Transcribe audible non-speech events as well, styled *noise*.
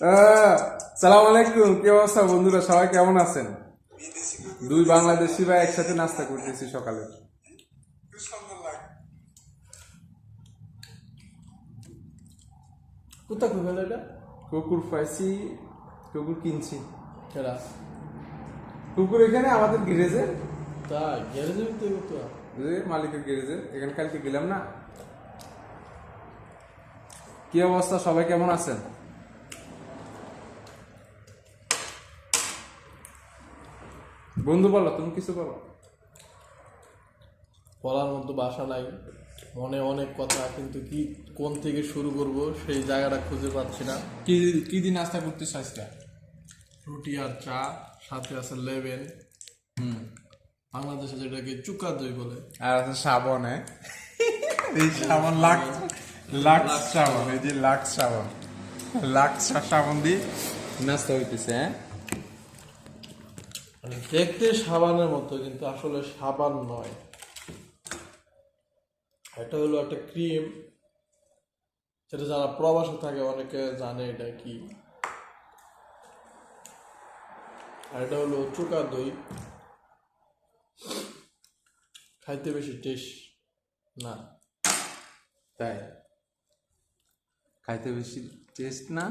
আহ, সালাম আলাইকুম কি অবস্থা বন্ধুরা? সবাই কেমন আছেন? দুই বাংলাদেশি ভাই একসাথে নাস্তা করতেছি সকালে। কোথা খুঁজে এটা? কুকুর পাইছি কুকুর কিনছি। কুকুর এখানে আমাদের গ্যারেজে। তাই গ্যারেজে করতে মালিকের গ্যারেজে এখানে কালকে গেলাম না। কি অবস্থা? সবাই কেমন আছেন? বন্ধু বলো তুমি কিছু বলো। বলার মতো বাসা নাই। মনে অনেক কথা কিন্তু কি কোন থেকে শুরু করব সেই জায়গাটা খুঁজে পাচ্ছি না। কি কি দিন নাস্তা করতে আজকে রুটি আর চা সাথে আছে লেবেন। হুম। বাংলাদেশে যেটাকে চুকা দই বলে। আর আছে সাবন হ্যাঁ? *laughs* এই সাবন লাখ লাখ সাবন এই যে লাখ সাবন। লাখ সাবন দিয়ে নাস্তা হইতেছে হ্যাঁ? মানে দেখতে সাবানের মতো, কিন্তু আসলে সাবান নয়। এটা হলো একটা ক্রিম, যেটা যারা প্রবাসে থাকে অনেকে জানে এটা কি। আর এটা হলো চুকা দই। খাইতে বেশি টেস্ট না। তাই? খাইতে বেশি টেস্ট না?